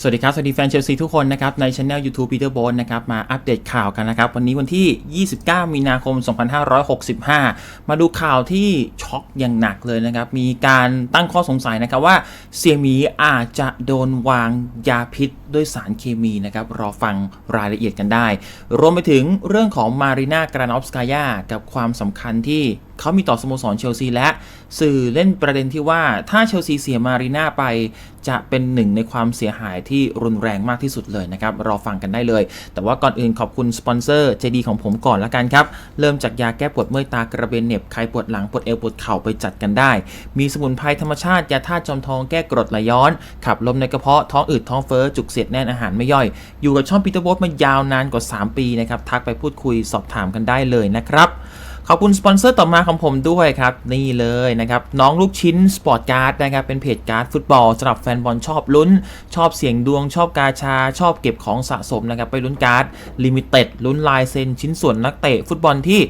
สวัสดีครับ สวัสดีแฟนเชลซีทุกคนนะครับ ในช anel YouTube Peter b o n นะครับ มาอัปเดตข่าวกันนะครับ วันนี้วันที่ 29 มีนาคม 2565 มาดูข่าวที่ช็อกอย่างหนักเลยนะครับ มีการตั้งข้อสงสัยนะครับว่าเสียมีอาจจะโดนวางยาพิษด้วยสารเคมีนะครับ รอฟังรายละเอียดกันได้ รวมไปถึงเรื่องของมารีนากรานอฟสกายากับความสำคัญที่เขามีต่อสโมสรเชลซีและ สื่อเล่นประเด็นที่ว่าถ้าเชลซีเสียมารีนาไป จะเป็นหนึ่งในความเสียหายที่รุนแรงมากที่สุดเลยนะครับ รอฟังกันได้เลย แต่ว่าก่อนอื่นขอบคุณสปอนเซอร์ใจดีของผมก่อนละกันครับ เริ่มจากยาแก้ปวดเมื่อยตากระเบนเน็บใครปวดหลังปวดเอวปวดเข่าไปจัดกันได้ มีสมุนไพรธรรมชาติยาธาตุจอมทองแก้กรดไหลย้อน ขับลมในกระเพาะท้องอืดท้องเฟ้อจุกเสียดแน่นอาหารไม่ย่อย อยู่กับช่องปีเตอร์โบสมายาวนานกว่า 3 ปีนะครับทักไปพูดคุยสอบถามกันได้เลยนะครับ ขอบคุณสปอนเซอร์ต่อมาของผมด้วยครับ นี่เลยนะครับ น้องลูกชิ้นสปอร์ตการ์ดนะครับ เป็นเพจการ์ดฟุตบอลสำหรับแฟนบอลชอบลุ้น ชอบเสียงดวงชอบกาชา ชอบเก็บของสะสมนะครับ ไปลุ้นการ์ดลิมิเต็ดลุ้นลายเซ็นชิ้นส่วนนักเตะฟุตบอลที่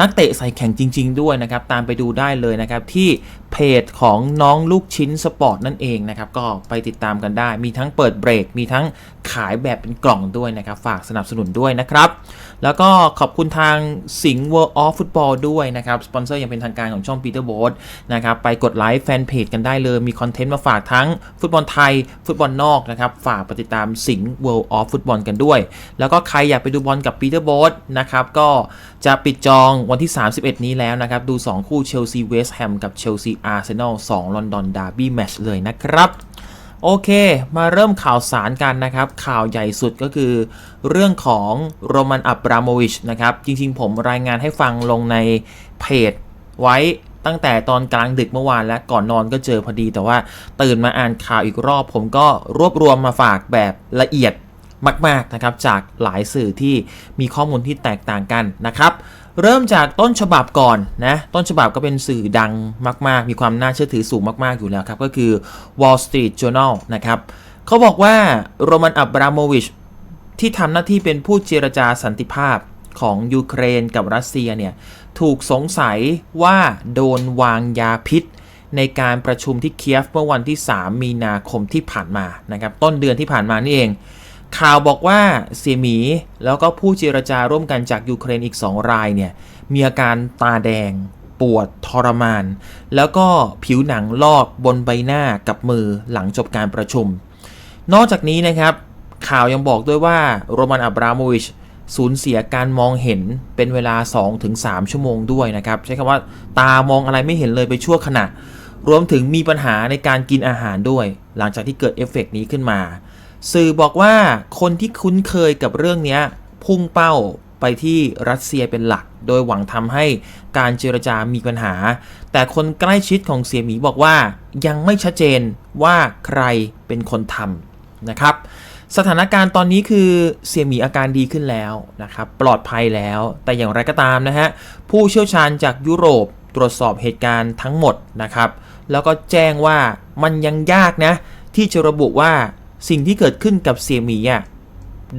นักเตะใส่แข่งจริง ๆ ด้วยนะครับ ตามไปดูได้เลยนะครับ ที่เพจของน้องลูกชิ้นสปอร์ตนั่นเองนะครับ ก็ไปติดตามกันได้ มีทั้งเปิดเบรก มีทั้งขายแบบเป็นกล่องด้วยนะครับ ฝากสนับสนุนด้วยนะครับ แล้วก็ขอบคุณทางสิงห์ World of Football ด้วยนะครับ สปอนเซอร์ยังเป็นทางการของช่อง Peter b o a t นะครับ ไปกดไลค์แฟนเพจกันได้เลย มีคอนเทนต์มาฝากทั้งฟุตบอลไทย ฟุตบอลนอกนะครับ ฝากไปติดตามสิงห์ World of Football กันด้วย แล้วก็ใครอยากไปดูบอลกับ Peter b o a t นะครับ ก็จะปิดจองวันที่ 31 นี้แล้วนะครับ ดู 2 คู่เชลซีเวสต์แฮมกับเชลซีอาร์เซนอล2ลอนดอนดาร์บี้แมชเลยนะครับ โอเค มาเริ่มข่าวสารกันนะครับ ข่าวใหญ่สุดก็คือ เรื่องของโรมันอับราโมวิชนะครับ จริงๆ ผมรายงานให้ฟังลงในเพจไว้ตั้งแต่ตอนกลางดึกเมื่อวานและก่อนนอนก็เจอพอดี แต่ว่าตื่นมาอ่านข่าวอีกรอบ ผมก็รวบรวมมาฝากแบบละเอียดมาก ๆนะครับ จากหลายสื่อที่มีข้อมูลที่แตกต่างกันนะครับ เริ่มจากต้นฉบับก่อนนะต้นฉบับก็เป็นสื่อดังมาก ๆ มีความน่าเชื่อถือสูงมาก ๆ อยู่แล้วครับ ก็คือ Wall Street Journal นะครับเขาบอกว่าโรมันอับราโมวิชที่ทำหน้าที่เป็นผู้เจรจาสันติภาพของยูเครนกับรัสเซียเนี่ยถูกสงสัยว่าโดนวางยาพิษ ในการประชุมที่เคียฟเมื่อวันที่ 3 มีนาคมที่ผ่านมานะครับต้นเดือนที่ผ่านมานี่เอง ข่าวบอกว่าเสียหมี แล้วก็ผู้เจรจาร่วมกันจากยูเครนอีก 2 รายเนี่ย มีอาการตาแดง ปวดทรมาน แล้วก็ผิวหนังลอกบนใบหน้ากับมือหลังจบการประชุม นอกจากนี้นะครับ ข่าวยังบอกด้วยว่าโรมันอับราโมวิชสูญเสียการมองเห็นเป็นเวลา 2-3 ชั่วโมงด้วยนะครับ ใช้คำว่าตามองอะไรไม่เห็นเลยไปชั่วขณะ รวมถึงมีปัญหาในการกินอาหารด้วย หลังจากที่เกิดเอฟเฟกต์นี้ขึ้นมา สื่อบอกว่าคนที่คุ้นเคยกับเรื่องนี้พุ่งเป้าไปที่รัสเซียเป็นหลัก โดยหวังทำให้การเจรจามีปัญหา แต่คนใกล้ชิดของเสียหมีบอกว่ายังไม่ชัดเจนว่าใครเป็นคนทำนะครับ สถานการณ์ตอนนี้คือเสี่ยหมีอาการดีขึ้นแล้วนะครับ ปลอดภัยแล้ว แต่อย่างไรก็ตามนะฮะ ผู้เชี่ยวชาญจากยุโรปตรวจสอบเหตุการณ์ทั้งหมดนะครับ แล้วก็แจ้งว่ามันยังยากนะที่จะระบุว่า สิ่งที่เกิดขึ้นกับเสี่ยหมีอะ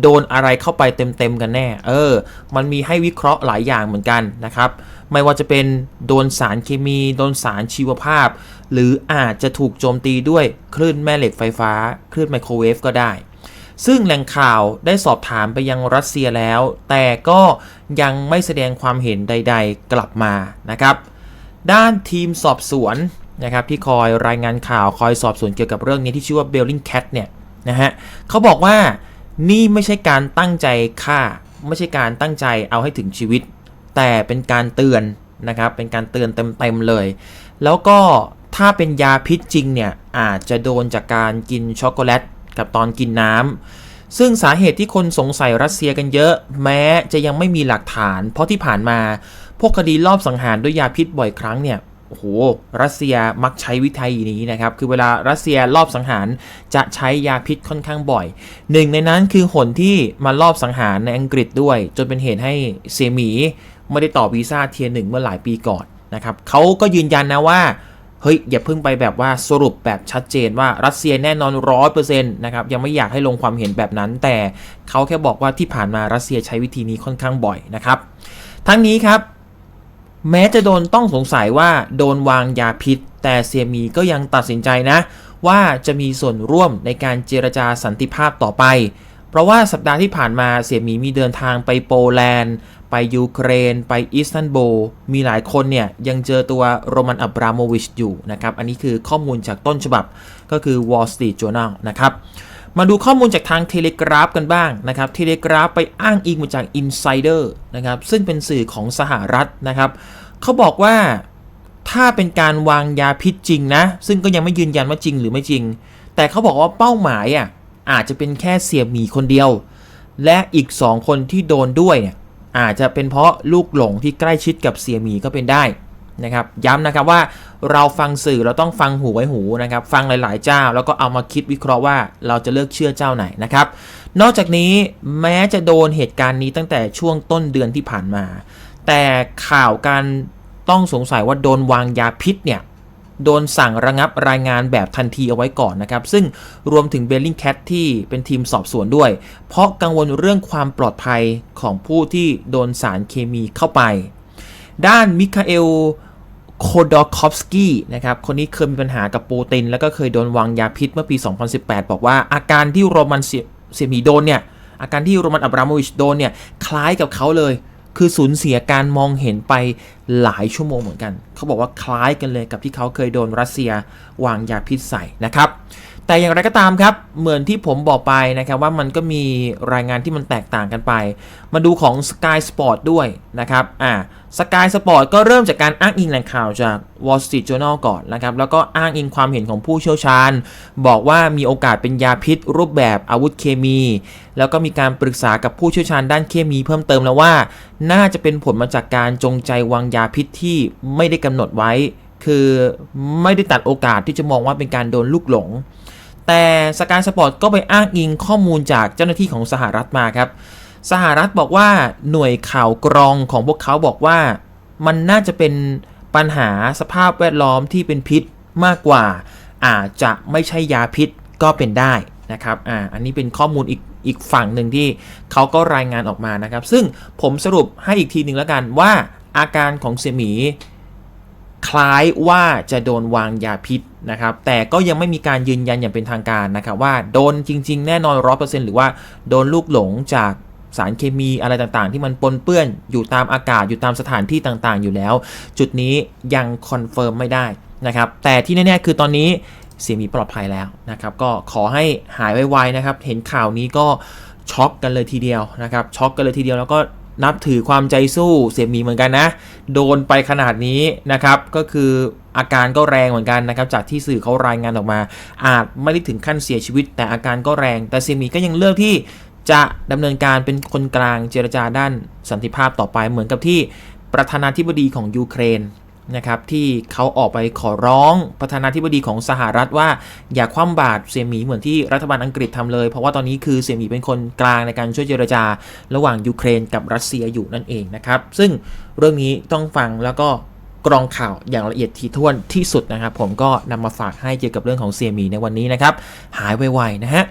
โดนอะไรเข้าไปเต็มๆกันแน่ เออ มันมีให้วิเคราะห์หลายอย่างเหมือนกันนะครับ ไม่ว่าจะเป็นโดนสารเคมี โดนสารชีวภาพ หรืออาจจะถูกโจมตีด้วยคลื่นแม่เหล็กไฟฟ้า คลื่นไมโครเวฟก็ได้ ซึ่งแหล่งข่าวได้สอบถามไปยังรัสเซียแล้ว แต่ก็ยังไม่แสดงความเห็นใด ๆ กลับมานะครับ ด้านทีมสอบสวนนะครับที่คอยรายงานข่าวคอยสอบสวนเกี่ยวกับเรื่องนี้ที่ชื่อว่า b e l l i n g Cat เนี่ย นะฮะเขาบอกว่านี่ไม่ใช่การตั้งใจฆ่า ไม่ใช่การตั้งใจเอาให้ถึงชีวิต แต่เป็นการเตือนนะครับเป็นการเตือนเต็มๆเลย แล้วก็ถ้าเป็นยาพิษจริงเนี่ยอาจจะโดนจากการกินช็อกโกแลตกับตอนกินน้ำซึ่งสาเหตุที่คนสงสัยรัสเซียกันเยอะ แม้จะยังไม่มีหลักฐาน เพราะที่ผ่านมาพวกคดีรอบสังหารด้วยยาพิษบ่อยครั้งเนี่ย โอ้โหรัสเซียมักใช้วิธีนี้นะครับ คือเวลารัสเซียรอบสังหารจะใช้ยาพิษค่อนข้างบ่อย หนึ่งในนั้นคือหนที่มารอบสังหารในอังกฤษด้วย จนเป็นเหตุให้เซมีไม่ได้ต่อวีซ่าเทียหนึ่งเมื่อหลายปีก่อนนะครับเขาก็ยืนยันนะว่าเฮ้ยอย่าเพิ่งไปแบบว่าสรุปแบบชัดเจนว่ารัสเซียแน่นอนร้อยเปอร์เซ็นต์นะครับยังไม่อยากให้ลงความเห็นแบบนั้น แต่เขาแค่บอกว่าที่ผ่านมารัสเซียใช้วิธีนี้ค่อนข้างบ่อยนะครับ ทั้งนี้ครับ แม้จะโดนต้องสงสัยว่าโดนวางยาพิษ แต่เซียมีก็ยังตัดสินใจนะ ว่าจะมีส่วนร่วมในการเจรจาสันติภาพต่อไป เพราะว่าสัปดาห์ที่ผ่านมาเสียมีมีเดินทางไปโปแลนด์ ไปยูเครน ไปอิสตันบูลมีหลายคนเนี่ยยังเจอตัวโรมันอับราโมวิชอยู่นะครับ อันนี้คือข้อมูลจากต้นฉบับก็คือ Wall Street Journal นะครับ มาดูข้อมูลจากทาง Telegraph กันบ้างนะครับ Telegraph ไปอ้างอิงมาจาก Insider นะครับซึ่งเป็นสื่อของสหรัฐนะครับเขาบอกว่าถ้าเป็นการวางยาพิษจริงนะ ซึ่งก็ยังไม่ยืนยันว่าจริงหรือไม่จริง แต่เขาบอกว่าเป้าหมายอะอาจจะเป็นแค่เสียหมีคนเดียว และอีก 2 คนที่โดนด้วยเนี่ยอาจจะเป็นเพราะลูกหลงที่ใกล้ชิดกับเสียหมีก็เป็นได้นะครับ ย้ำนะครับว่า เราฟังสื่อเราต้องฟังหูไว้หูนะครับ ฟังหลาย ๆ เจ้า แล้วก็เอามาคิดวิเคราะห์ว่าเราจะเลือกเชื่อเจ้าไหนนะครับ นอกจากนี้แม้จะโดนเหตุการณ์นี้ตั้งแต่ช่วงต้นเดือนที่ผ่านมา แต่ข่าวการต้องสงสัยว่าโดนวางยาพิษเนี่ยโดนสั่งระงับรายงานแบบทันทีเอาไว้ก่อนนะครับ ซึ่งรวมถึงเบลลิงแคทที่เป็นทีมสอบสวนด้วย เพราะกังวลเรื่องความปลอดภัยของผู้ที่โดนสารเคมีเข้าไป ด้านมิคาเอล โคดอคอฟสกี้นะครับ คนนี้เคยมีปัญหากับปูติน แล้วก็เคยโดนวางยาพิษเมื่อปี 2018 บอกว่าอาการที่โรมันเสียมีโดนเนี่ย อาการที่โรมันอับราโมวิชโดนเนี่ย คล้ายกับเขาเลย คือสูญเสียการมองเห็นไปหลายชั่วโมงเหมือนกัน เขาบอกว่าคล้ายกันเลยกับที่เขาเคยโดนรัสเซียวางยาพิษใส่นะครับ แต่อย่างไรก็ตามครับ เหมือนที่ผมบอกไปนะครับว่ามันก็มีรายงานที่มันแตกต่างกันไป มาดูของ Sky Sport ด้วยนะครับ อ่า Sky Sport ก็เริ่มจากการอ้างอิงแหล่งข่าวจาก Wall Street Journal ก่อนนะครับ แล้วก็อ้างอิงความเห็นของผู้เชี่ยวชาญ บอกว่ามีโอกาสเป็นยาพิษ รูปแบบอาวุธเคมี แล้วก็มีการปรึกษากับผู้เชี่ยวชาญด้านเคมีเพิ่มเติมแล้วว่า น่าจะเป็นผลมาจากการจงใจวางยาพิษที่ไม่ได้กำหนดไว้ คือไม่ได้ตัดโอกาสที่จะมองว่าเป็นการโดนลูกหลง แต่สกายสปอร์ตก็ไปอ้างอิงข้อมูลจากเจ้าหน้าที่ของสหรัฐมาครับ สหรัฐบอกว่าหน่วยข่าวกรองของพวกเขาบอกว่า มันน่าจะเป็นปัญหาสภาพแวดล้อมที่เป็นพิษมากกว่า อาจจะไม่ใช่ยาพิษก็เป็นได้นะครับอ่าอันนี้เป็นข้อมูลอีกอีกฝั่งหนึ่งที่เขาก็รายงานออกมานะครับ ซึ่งผมสรุปให้อีกทีหนึ่งแล้วกันว่าอาการของเสี่ยหมี คล้ายว่าจะโดนวางยาพิษนะครับ แต่ก็ยังไม่มีการยืนยันอย่างเป็นทางการนะครับว่าโดนจริง ๆ แน่นอนร้อเปอร์เซ็นต์หรือว่าโดนลูกหลงจากสารเคมีอะไรต่างๆ ที่มันปนเปื้อนอยู่ตามอากาศอยู่ตามสถานที่ต่างๆ อยู่แล้ว จุดนี้ยังคอนเฟิร์มไม่ได้นะครับ แต่ที่แน่ๆคือตอนนี้เสียมีปลอดภัยแล้วนะครับ ก็ขอให้หายไวๆนะครับ เห็นข่าวนี้ก็ช็อกกันเลยทีเดียวนะครับช็อกกันเลยทีเดียวแล้วก็ นับถือความใจสู้เสียหมีเหมือนกันนะ โดนไปขนาดนี้นะครับ ก็คืออาการก็แรงเหมือนกันนะครับ จากที่สื่อเขารายงานออกมา อาจไม่ได้ถึงขั้นเสียชีวิต แต่อาการก็แรง แต่เสียหมีก็ยังเลือกที่จะดำเนินการเป็นคนกลางเจรจาด้านสันติภาพต่อไปเหมือนกับที่ประธานาธิบดีของยูเครน นะครับที่เขาออกไปขอร้องประธานาธิบดีของสหรัฐว่าอย่าคว่ำบาตรเสี่ยหมีเหมือนที่รัฐบาลอังกฤษทำเลย เพราะว่าตอนนี้คือเสี่ยหมีเป็นคนกลางในการช่วยเจรจา ระหว่างยูเครนกับรัสเซียอยู่นั่นเองนะครับ ซึ่งเรื่องนี้ต้องฟังแล้วก็กรองข่าวอย่างละเอียดถี่ถ้วนที่สุดนะครับ ผมก็นำมาฝากให้เกี่ยวกับเรื่องของเสี่ยหมีในวันนี้นะครับ หายไวๆนะฮะ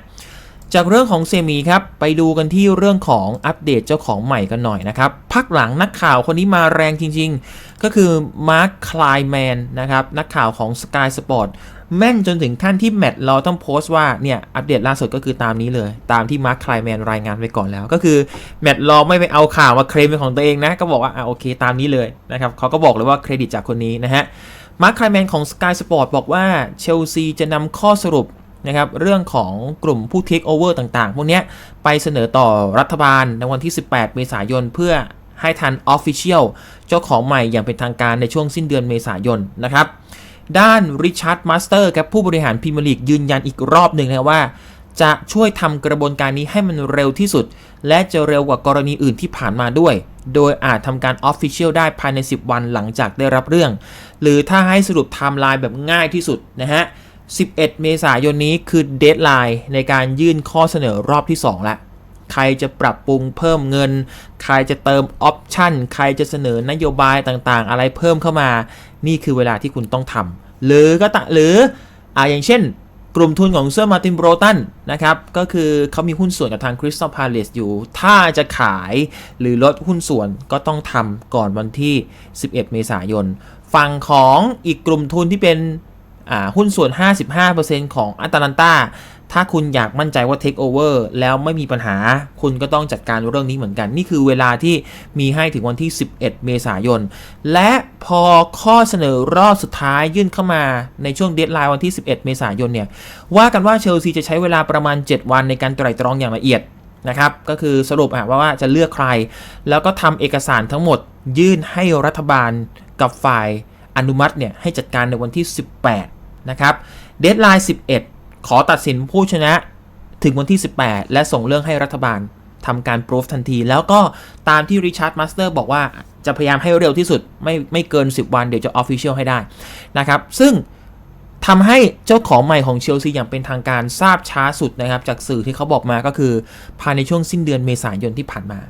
จากเรื่องของเซมีครับไปดูกันที่เรื่องของอัปเดตเจ้าของใหม่กันหน่อยนะครับพักหลังนักข่าวคนนี้มาแรงจริงๆ ก็คือมาร์คคลายแมนนะครับนักข่าวของ Sky Sport แม่นจนถึงขั้นที่แมตเราต้องโพสต์ว่าเนี่ยอัปเดตล่าสุดก็คือตามนี้เลย ตามที่มาร์คคลายแมนรายงานไว้ก่อนแล้ว ก็คือแมตเราไม่ไปเอาข่าวมาเคลมเป็นของตัวเองนะ ก็บอกว่าอะโอเคตามนี้เลยนะครับเขาก็บอกเลยว่าเครดิตจากคนนี้นะฮะมาร์คคลายแมนของ Sky Sport บอกว่าเชลซีจะนำข้อสรุป นะครับเรื่องของกลุ่มผู้เทคโอเวอร์ต่างๆ พวกนี้ไปเสนอต่อรัฐบาลในวันที่ 18 เมษายนเพื่อให้ทันออฟฟิเชียลเจ้าของใหม่อย่างเป็นทางการในช่วงสิ้นเดือนเมษายนนะครับ ด้านริชาร์ดมาสเตอร์ครับผู้บริหารพรีเมียร์ลีกยืนยันอีกรอบหนึ่งนะว่า จะช่วยทำกระบวนการนี้ให้มันเร็วที่สุด และจะเร็วกว่ากรณีอื่นที่ผ่านมาด้วย โดยอาจทำการออฟฟิเชียลได้ภายใน 10 วันหลังจากได้รับเรื่อง หรือถ้าให้สรุปไทม์ไลน์แบบง่ายที่สุดนะฮะ 11 เมษายนนี้คือเดทไลน์ในการยื่นข้อเสนอรอบที่2แล้วใครจะปรับปรุงเพิ่มเงิน ใครจะเติมออปชันใครจะเสนอนโยบายต่างๆ อะไรเพิ่มเข้ามา นี่คือเวลาที่คุณต้องทำหรือก็ตะหรืออ่าอย่างเช่น กลุ่มทุนของเซอร์มาตินโบรตันนะครับ ก็คือเขามีหุ้นส่วนกับทางคริสตัลพาเลสอยู่ ถ้าจะขายหรือลดหุ้นส่วนก็ต้องทำก่อนวันที่ 11 เมษายน ฝั่งของอีกกลุ่มทุนที่เป็น หุ้นส่วน 55%ของอัตแลนตาถ้าคุณอยากมั่นใจว่าเทคโอเวอร์แล้วไม่มีปัญหา คุณก็ต้องจัดการเรื่องนี้เหมือนกัน นี่คือเวลาที่มีให้ถึงวันที่ 11 เมษายน และพอข้อเสนอรอบสุดท้ายยื่นเข้ามาในช่วงเดทไลน์วันที่ 11 เมษายนเนี่ย ว่ากันว่าเชลซีจะใช้เวลาประมาณ 7 วันในการไตร่ตรองอย่างละเอียดนะครับ ก็คือสรุปว่าว่าจะเลือกใคร แล้วก็ทำเอกสารทั้งหมด ยื่นให้รัฐบาลกับฝ่ายอนุมัติเนี่ยให้จัดการในวันที่ 18 นะครับเดทไลน์ 11 ขอตัดสินผู้ชนะถึงวันที่ 18 และส่งเรื่องให้รัฐบาลทำการ proof ทันที แล้วก็ตามที่ริชาร์ดมาสเตอร์บอกว่าจะพยายามให้เร็วที่สุดไม่ไม่เกิน 10 วันเดี๋ยวจะ official ให้ได้นะครับซึ่งทำให้เจ้าของใหม่ของเชลซีอย่างเป็นทางการทราบช้าสุดนะครับ จากสื่อที่เขาบอกมาก็คือภายในช่วงสิ้นเดือนเมษายนที่ผ่านมา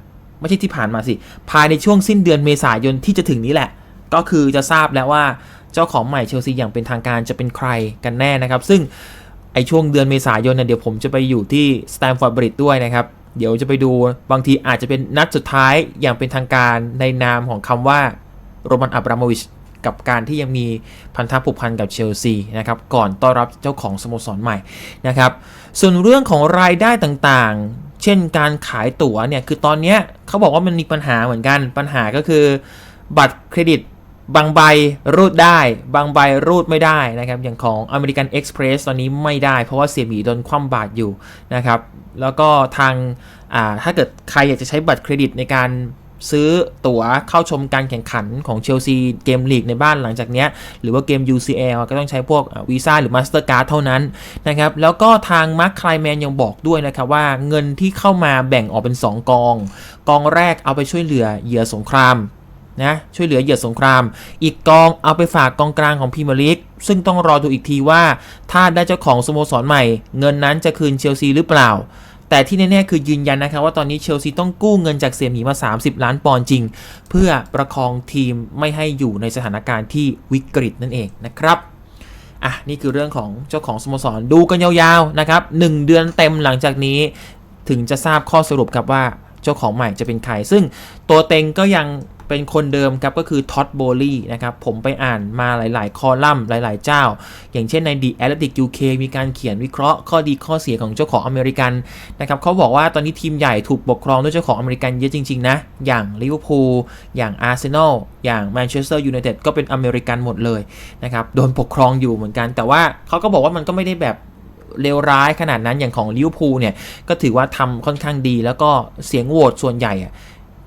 ไม่ใช่ที่ผ่านมาสิ ภายในช่วงสิ้นเดือนเมษายนที่จะถึงนี้แหละ ก็คือจะทราบแล้วว่า เจ้าของใหม่เชลซีอย่างเป็นทางการจะเป็นใครกันแน่นะครับ ซึ่งไอช่วงเดือนเมษายนเนี่ยเดี๋ยวผมจะไปอยู่ที่สแตมฟอร์ดบริดด้วยนะครับ เดี๋ยวจะไปดูบางทีอาจจะเป็นนัดสุดท้ายอย่างเป็นทางการในนามของคำว่าโรมันอับราโมวิชกับการที่ยังมีพันธะผูกพันกับเชลซีนะครับ ก่อนต้อนรับเจ้าของสโมสรใหม่นะครับ ส่วนเรื่องของรายได้ต่างๆ เช่นการขายตั๋วเนี่ย คือตอนเนี้ยเขาบอกว่ามันมีปัญหาเหมือนกัน ปัญหาก็คือบัตรเครดิต บางใบรูดได้ บางใบรูดไม่ได้นะครับ อย่างของ American Express ตอนนี้ไม่ได้ เพราะว่าเสียหมีโดนคว่ำบาตรอยู่นะครับ แล้วก็ทางาถ้าเกิดใครอยากจะใช้บัตรเครดิตในการซื้อตั๋วเข้าชมการแข่งขันของเชลซีเกมลีกในบ้านหลังจากนี้ หรือว่าเกม UCL ก็ต้องใช้พวกวีซ่าหรือ Mastercard เท่านั้นนะครับ แล้วก็ทางมาร์คคลายแมนยังบอกด้วยนะครับว่าเงินที่เข้ามาแบ่งออกเป็น 2 กอง กองแรกเอาไปช่วยเหลือเหยื่อสงคราม นะช่วยเหลือเหยื่อสงคราม อีกกองเอาไปฝากกองกลางของพรีเมียร์ลีกซึ่งต้องรอดูอีกทีว่าถ้าได้เจ้าของสโมสรใหม่ เงินนั้นจะคืนเชลซีหรือเปล่า แต่ที่แน่ๆคือยืนยันนะครับว่าตอนนี้เชลซีต้องกู้เงินจากเสียหมีมา 30 ล้านปอนด์จริง เพื่อประคองทีมไม่ให้อยู่ในสถานการณ์ที่วิกฤตนั่นเองนะครับอะนี่คือเรื่องของเจ้าของสโมสรดูกันยาวๆนะครับหนึ่งเดือนเต็มหลังจากนี้ ถึงจะทราบข้อสรุปครับว่าเจ้าของใหม่จะเป็นใคร ซึ่งตัวเต็งก็ยัง เป็นคนเดิมครับก็คือท็อดโบลี่นะครับผมไปอ่านมาหลาย ๆ คอลัมน์หลาย ๆ เจ้า อย่างเช่นใน The Athletic UK มีการเขียนวิเคราะห์ข้อดีข้อเสียของเจ้าของอเมริกันนะครับเขาบอกว่าตอนนี้ทีมใหญ่ถูกปกครองด้วยเจ้าของอเมริกันเยอะจริง ๆ นะ อย่างลิเวอร์พูลอย่างอาร์เซนอลอย่างแมนเชสเตอร์ยูไนเต็ดก็เป็นอเมริกันหมดเลยนะครับโดนปกครองอยู่เหมือนกัน แต่ว่าเขาก็บอกว่ามันก็ไม่ได้แบบเลวร้ายขนาดนั้นอย่างของลิเวอร์พูลเนี่ย ก็ถือว่าทำค่อนข้างดี แล้วก็เสียงโหวตส่วนใหญ่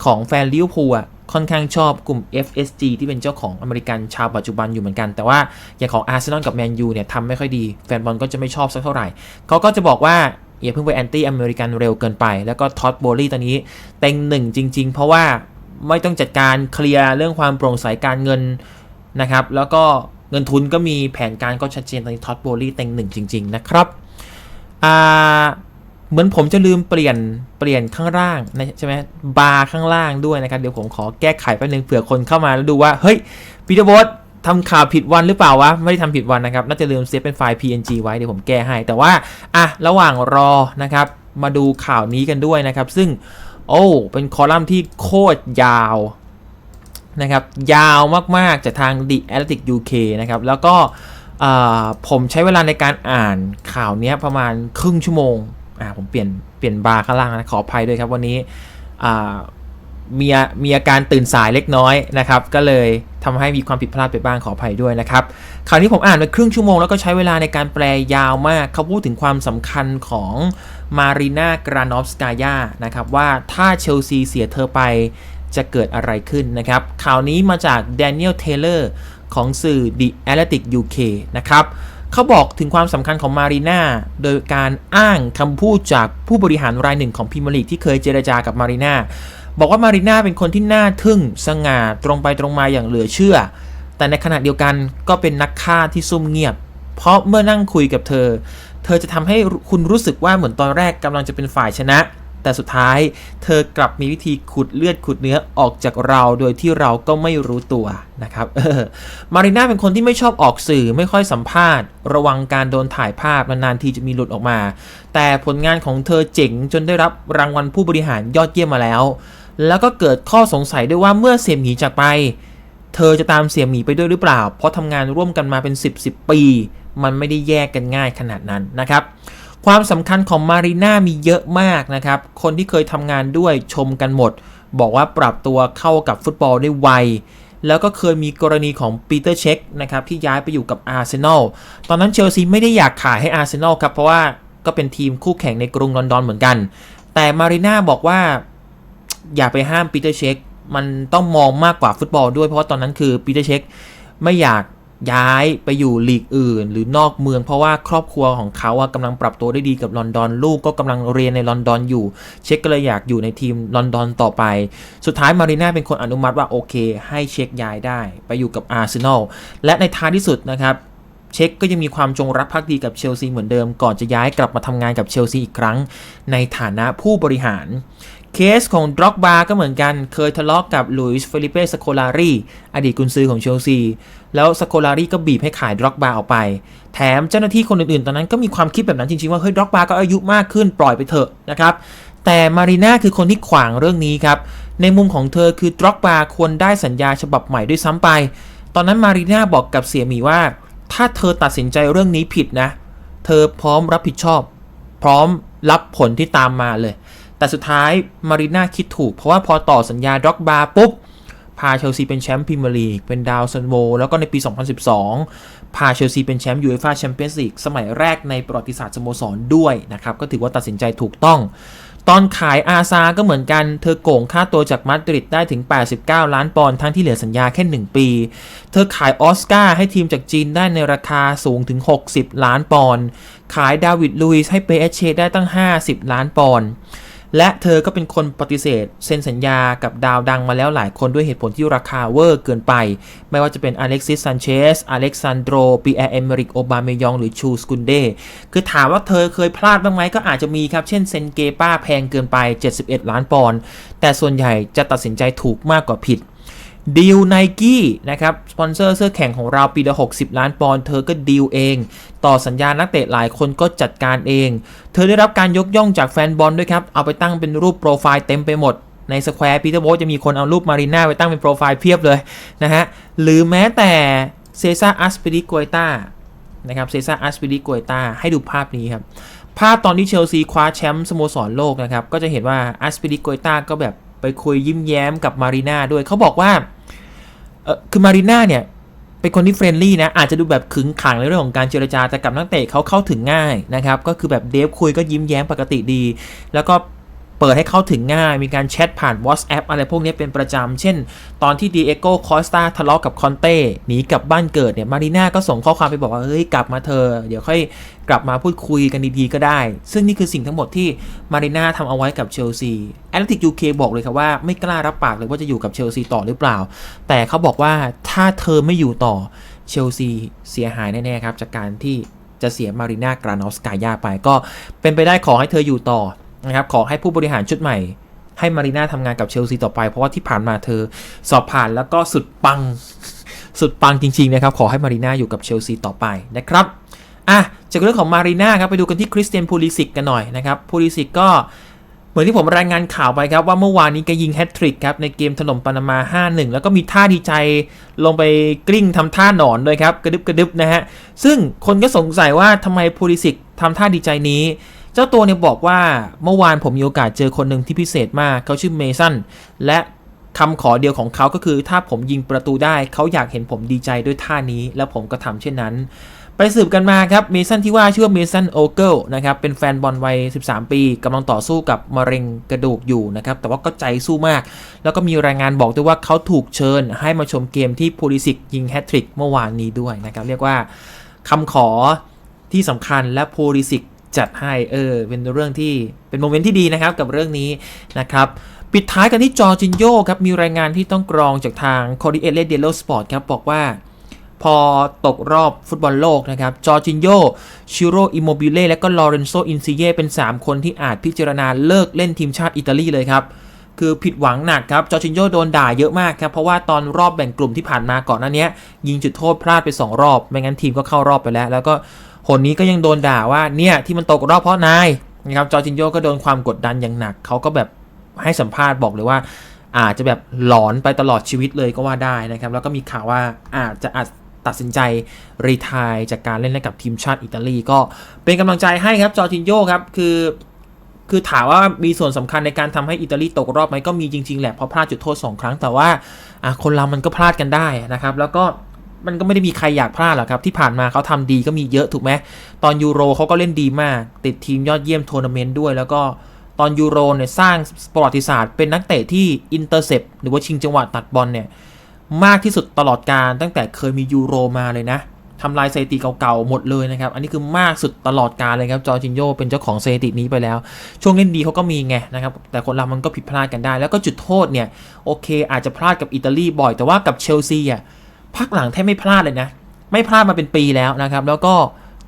ของแฟนลิเวอร์พูลอะ ค่อนข้างชอบกลุ่ม FSG ที่เป็นเจ้าของอเมริกันชาวปัจจุบันอยู่เหมือนกัน แต่ว่าอย่างของอาร์เซนอลกับแมนยูเนี่ยทำไม่ค่อยดี แฟนบอลก็จะไม่ชอบสักเท่าไหร่ เขาก็จะบอกว่าอย่าเพิ่งไปแอนตี้อเมริกันเร็วเกินไป แล้วก็ท็อตโบลี่ตอนนี้เต็งหนึ่งจริง ๆ เพราะว่าไม่ต้องจัดการเคลียร์เรื่องความโปร่งใสการเงินนะครับ แล้วก็เงินทุนก็มีแผนการก็ชัดเจนตอนนี้ท็อตโบลี่เต็งหนึ่งจริง ๆ นะครับอ่า เหมือนผมจะลืมเปลี่ยนเปลี่ยนข้างล่างนะใช่ไหมบาร์ข้างล่างด้วยนะครับ เดี๋ยวผมขอแก้ไขแป๊บนึงเผื่อคนเข้ามาแล้วดูว่า เฮ้ยพีเตอร์บอสทำข่าวผิดวันหรือเปล่าวะ ไม่ได้ทำผิดวันนะครับ น่าจะลืมเซฟเป็นไฟล์ PNG ไว้เดี๋ยวผมแก้ให้ แต่ว่าอะระหว่างรอนะครับ มาดูข่าวนี้กันด้วยนะครับ ซึ่งโอ้เป็นคอลัมน์ที่โคตรยาวนะครับยาวมากๆจากทาง The Athletic UK นะครับแล้วก็ผมใช้เวลาในการอ่านข่าวนี้ประมาณครึ่งชั่วโมง อ่าผมเปลี่ยนเปลี่ยนบาร์ข้างล่างนะขออภัยด้วยครับวันนี้อ่ามีมีอาการตื่นสายเล็กน้อยนะครับ ก็เลยทำให้มีความผิดพลาดไปบ้างขออภัยด้วยนะครับ คราวนี้ผมอ่านไปครึ่งชั่วโมงแล้วก็ใช้เวลาในการแปลยาวมากเขาพูดถึงความสำคัญของมารีนากรานอฟสกายานะครับ ว่าถ้าเชลซีเสียเธอไปจะเกิดอะไรขึ้นนะครับ ข่าวนี้มาจากแดเนียลเทเลอร์ของสื่อ The Athletic UK นะครับ เขาบอกถึงความสำคัญของมารีนาโดยการอ้างคำพูดจากผู้บริหารรายหนึ่งของพรีเมียร์ลีกที่เคยเจรจากับมารีนาบอกว่ามารีนาเป็นคนที่น่าทึ่งสง่าตรงไปตรงมาอย่างเหลือเชื่อ แต่ในขณะเดียวกันก็เป็นนักฆ่าที่ซุ่มเงียบ เพราะเมื่อนั่งคุยกับเธอ เธอจะทำให้คุณรู้สึกว่าเหมือนตอนแรกกำลังจะเป็นฝ่ายชนะ แต่สุดท้ายเธอกลับมีวิธีขุดเลือดขุดเนื้อออกจากเราโดยที่เราก็ไม่รู้ตัวนะครับมารีน่าเป็นคนที่ไม่ชอบออกสื่อไม่ค่อยสัมภาษณ์ ระวังการโดนถ่ายภาพนานๆทีจะมีหลุดออกมา แต่ผลงานของเธอเจ๋งจนได้รับรางวัลผู้บริหารยอดเยี่ยมมาแล้ว แล้วก็เกิดข้อสงสัยด้วยว่าเมื่อเสี่ยหมีจากไป เธอจะตามเสี่ยหมีไปด้วยหรือเปล่า เพราะทำงานร่วมกันมาเป็น 10 10ปี มันไม่ได้แยกกันง่ายขนาดนั้นนะครับ ความสำคัญของมารีน่ามีเยอะมากนะครับ คนที่เคยทำงานด้วยชมกันหมด บอกว่าปรับตัวเข้ากับฟุตบอลได้ไว แล้วก็เคยมีกรณีของปีเตอร์เช็คนะครับที่ย้ายไปอยู่กับอาร์เซนอล ตอนนั้นเชลซีไม่ได้อยากขายให้อาร์เซนอลครับ เพราะว่าก็เป็นทีมคู่แข่งในกรุงลอนดอนเหมือนกัน แต่มารีน่าบอกว่าอย่าไปห้ามปีเตอร์เช็ค มันต้องมองมากกว่าฟุตบอลด้วยเพราะว่าตอนนั้นคือปีเตอร์เช็คไม่อยาก ย้ายไปอยู่ลีกอื่น หรือนอกเมือง เพราะว่าครอบครัวของเขาอะกำลังปรับตัวได้ดีกับลอนดอนลูกก็กำลังเรียนในลอนดอนอยู่ เช็คก็เลยอยากอยู่ในทีมลอนดอนต่อไป สุดท้ายมารีน่าเป็นคนอนุมัติว่าโอเคให้เช็คย้ายได้ ไปอยู่กับอาร์เซนอลและในท้ายที่สุดนะครับเช็คก็ยังมีความจงรักภักดีกับเชลซีเหมือนเดิม ก่อนจะย้ายกลับมาทำงานกับเชลซีอีกครั้ง ในฐานะผู้บริหาร เคสของดร็อกบาก็เหมือนกัน เคยทะเลาะกกับลุยส์เฟลิเป้สโคลารีอดีตกุนซือของเชลซี แล้วสโคลารีก็บีบให้ขายดร็อกบาออกไป แถมเจ้าหน้าที่คนอื่นๆ ตอนนั้นก็มีความคิดแบบนั้นจริงๆ ว่า เฮ้ยดร็อกบาก็อายุมากขึ้นปล่อยไปเถอะนะครับ แต่มารีน่าคือคนที่ขวางเรื่องนี้ครับ ในมุมของเธอคือดร็อกบาควรได้สัญญาฉบับใหม่ด้วยซ้ำไป ตอนนั้นมารีน่าบอกกับเสี่ยหมีว่า ถ้าเธอตัดสินใจเรื่องนี้ผิดนะ เธอพร้อมรับผิดชอบ พร้อมรับผลที่ตามมาเลย แต่สุดท้ายมารีน่าคิดถูก เพราะว่าพอต่อสัญญาด็อกบาปุ๊บ พาเชลซีเป็นแชมป์พรีเมียร์ลีกเป็นดาวซันโวแล้วก็ในปี 2012 พาเชลซีเป็นแชมป์ยูเอฟ่าแชมเปี้ยนส์ลีกสมัยแรกในประวัติศาสตร์สโมสรด้วยนะครับ ก็ถือว่าตัดสินใจถูกต้อง ตอนขายอาซาก็เหมือนกัน เธอโกงค่าตัวจากมาดริดได้ถึง 89 ล้านปอนด์ทั้งที่เหลือสัญญาแค่ 1 ปี เธอขายออสการ์ให้ทีมจากจีนได้ในราคาสูงถึง 60 ล้านปอนด์ขายดาวิดลุยส์ให้เปเอเชได้ตั้ง 50 ล้านปอนด์ และเธอก็เป็นคนปฏิเสธเซ็นสัญญากับดาวดังมาแล้วหลายคนด้วยเหตุผลที่ราคาเวอร์เกินไป ไม่ว่าจะเป็นอเล็กซิสซันเชสอเล็กซานโดรปีแอร์เอเมริกโอบาเมยองหรือชูสกุนเดคือถามว่าเธอเคยพลาดบ้างไหมก็อาจจะมีครับ เช่นเซนเกป้าแพงเกินไป 71 ล้านปอนด์แต่ส่วนใหญ่จะตัดสินใจถูกมากกว่าผิด ดีลไนกี้นะครับสปอนเซอร์เสื้อแข่งของเราปีละ 60 ล้านปอนด์เธอก็ดีลเอง ต่อสัญญานักเตะหลายคนก็จัดการเอง เธอได้รับการยกย่องจากแฟนบอลด้วยครับ เอาไปตั้งเป็นรูปโปรไฟล์เต็มไปหมด ในสแควร์ปีเตอร์โบจะมีคนเอารูปมารีน่าไปตั้งเป็นโปรไฟล์เพียบเลยนะฮะ หรือแม้แต่เซซ่าอัสปิริโกยตานะครับเซซ่าอัสปิริโกยตาให้ดูภาพนี้ครับภาพตอนที่เชลซีคว้าแชมป์สโมสรโลกนะครับก็จะเห็นว่าอัสปิริโกยตาก็แบบ ไปคุยยิ้มแย้มกับมารีนาด้วยเขาบอกว่าเออคือมารีนาเนี่ยเป็นคนที่เฟรนลี่นะ อาจจะดูแบบขึงขังในเรื่องของการเจรจาแต่กับนักเตะเขาเข้าถึงง่ายนะครับ ก็คือแบบเดฟคุยก็ยิ้มแย้มปกติดี แล้วก็ เปิดให้เข้าถึงง่าย มีการแชทผ่าน WhatsApp อะไรพวกนี้เป็นประจำ เช่น ตอนที่ดีเอโก้คอสตาทะเลาะกับคอนเต้หนีกลับบ้านเกิดเนี่ยมารีน่าก็ส่งข้อความไปบอกว่า เฮ้ย กลับมาเธอ เดี๋ยวค่อยกลับมาพูดคุยกันดีๆก็ได้ ซึ่งนี่คือสิ่งทั้งหมดที่มารีน่าทำเอาไว้กับเชลซีแอตเลติกยูเคบอกเลยครับว่าไม่กล้ารับปากเลยว่าจะอยู่กับเชลซีต่อหรือเปล่า แต่เขาบอกว่าถ้าเธอไม่อยู่ต่อเชลซีเสียหายแน่ๆครับจากการที่จะเสียมารีน่ากรานอสกายาไปก็เป็นไปได้ขอให้เธออยู่ต่อ นะครับขอให้ผู้บริหารชุดใหม่ ให้มารีน่าทำงานกับเชลซีต่อไป เพราะว่าที่ผ่านมาเธอสอบผ่านแล้วก็สุดปังสุดปังจริงๆนะครับ ขอให้มารีน่าอยู่กับเชลซีต่อไปนะครับอะจากเรื่องของมารีน่าครับไปดูกันที่คริสเตียนพูลิสิกกันหน่อยนะครับพูลิสิกก็เหมือนที่ผมรายงานข่าวไปครับว่าเมื่อวานนี้แกยิงแฮตทริกครับในเกมถล่มปานามา 5-1 แล้วก็มีท่าดีใจลงไปกลิ้งทำท่าหนอนด้วยครับ กระดึบกระดึบนะฮะ ซึ่งคนก็สงสัยว่าทำไมพูลิสิกทำท่าดีใจนี้ เจ้าตัวเนี่ยบอกว่าเมื่อวานผมมีโอกาสเจอคนหนึ่งที่พิเศษมากเขาชื่อเมสันและคำขอเดียวของเขาก็คือถ้าผมยิงประตูได้เขาอยากเห็นผมดีใจด้วยท่านี้ แล้วผมก็ทำเช่นนั้น ไปสืบกันมาครับเมสันที่ว่าชื่อเมสันโอเกิลนะครับเป็นแฟนบอลวัย 13 ปีกำลังต่อสู้กับมะเร็งกระดูกอยู่นะครับแต่ว่าก็ใจสู้มาก แล้วก็มีรายงานบอกด้วยว่าเขาถูกเชิญให้มาชมเกมที่พลิสิกยิงแฮตทริกเมื่อวานนี้ด้วยนะครับเรียกว่าคำขอที่สำคัญและพลิสิก จัดให้เออเป็นเรื่องที่เป็นโมเมนต์ที่ดีนะครับกับเรื่องนี้นะครับปิดท้ายกันที่จอร์จินโยครับมีรายงานที่ต้องกรองจากทาง c o r r i e r dello Sport ครับบอกว่าพอตกรอบฟุตบอลโลกนะครับ จอร์จินโย ชิโรอิโมบิเล่ และก็ลอเรนโซ อินซิเย่ เป็น 3 คนที่อาจพิจารณาเลิกเล่นทีมชาติอิตาลีเลยครับ คือผิดหวังหนักครับ จอร์จินโยโดนด่าเยอะมากครับ เพราะว่าตอนรอบแบ่งกลุ่มที่ผ่านมาก่อนหน้านี้ ยิงจุดโทษพลาดไป 2 รอบ ไม่งั้นทีมก็เข้ารอบไปแล้ว แล้วก็ คนนี้ก็ยังโดนด่าว่าเนี่ยที่มันตกรอบเพราะนายนะครับจอร์จินโยก็โดนความกดดันอย่างหนัก เขาก็แบบให้สัมภาษณ์บอกเลยว่า อาจจะแบบหลอนไปตลอดชีวิตเลยก็ว่าได้นะครับ แล้วก็มีข่าวว่าอาจจะอัดตัดสินใจรีทายจากการเล่นให้กับทีมชาติอิตาลีก็เป็นกำลังใจให้ครับจอร์จินโยครับคือคือถามว่ามีส่วนสำคัญในการทำให้อิตาลีตกรอบไหมก็มีจริง ๆ แหละเพราะพลาดจุดโทษ 2 ครั้งแต่ว่าคนเรามันก็พลาดกันได้นะครับ แล้วก็ มันก็ไม่ได้มีใครอยากพลาดหรอกครับ ที่ผ่านมาเขาทำดีก็มีเยอะถูกไหมตอนยูโรเขาก็เล่นดีมาก ติดทีมยอดเยี่ยมทัวร์นาเมนต์ด้วย แล้วก็ตอนยูโรเนี่ยสร้างประวัติศาสตร์เป็นนักเตะที่อินเตอร์เซปหรือว่าชิงจังหวะตัดบอลเนี่ยมากที่สุดตลอดการตั้งแต่เคยมียูโรมาเลยนะทำลายสถิติเก่าๆหมดเลยนะครับ อันนี้คือมากสุดตลอดการเลยครับ จอร์จินโยเป็นเจ้าของสถิตินี้ไปแล้ว ช่วงเล่นดีเขาก็มีไงนะครับ แต่คนเรามันก็ผิดพลาดกันได้ แล้วก็จุดโทษเนี่ย โอเค อาจจะพลาดกับอิตาลีบ่อย แต่ว่ากับเชลซีอะ พักหลังแทบไม่พลาดเลยนะ ไม่พลาดมาเป็นปีแล้วนะครับ แล้วก็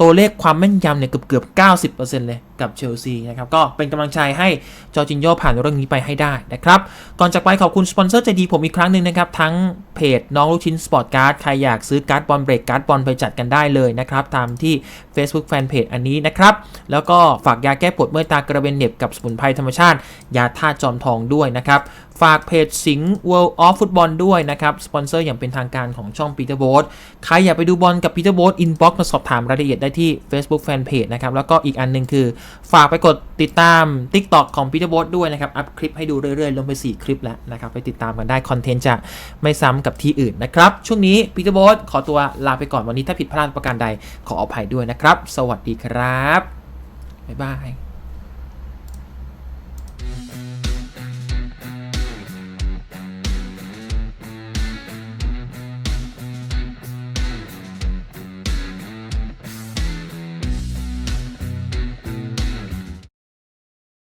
ตัวเลขความแม่นยำเนี่ยเกือบเกือบๆ90%เลยกับเชลซีนะครับ ก็เป็นกำลังใจให้จอร์จินโยผ่านเรื่องนี้ไปให้ได้นะครับ ก่อนจากไปขอบคุณสปอนเซอร์ใจดีผมอีกครั้งหนึ่งนะครับ ทั้งเพจน้องลูกชิ้นสปอร์ตการ์ด ใครอยากซื้อการ์ดบอลเบรกการ์ดบอลไปจัดกันได้เลยนะครับ ตามที่ Facebook Fanpage อันนี้นะครับ แล้วก็ฝากยาแก้ปวดเมื่อยตากระเบนเหน็บกับสมุนไพรธรรมชาติ ยาท่าตุจอมทองด้วยนะครับ ฝากเพจสิงห์ World of Football ด้วยนะครับ สปอนเซอร์อย่างเป็นทางการของช่อง Peter b o a t ใครอยากไปดูบอลกับ Peter b o a t Inbox มาสอบถามรายละเอียดได้ที่ Facebook Fanpage นะครับ แล้วก็อีกอันหนึ่งคือ ฝากไปกดติดตาม TikTok ของ Peter b o a t ด้วยนะครับ อัพคลิปให้ดูเรื่อยๆลงไป 4 คลิปแล้วนะครับ ไปติดตามกันได้คอนเทนต์จะไม่ซ้ำกับที่อื่นนะครับ ช่วงนี้ Peter b o a t ขอตัวลาไปก่อนวันนี้ถ้าผิดพลาดประการใดขออภัยด้วยนะครับ สวัสดีครับบ๊ายบาย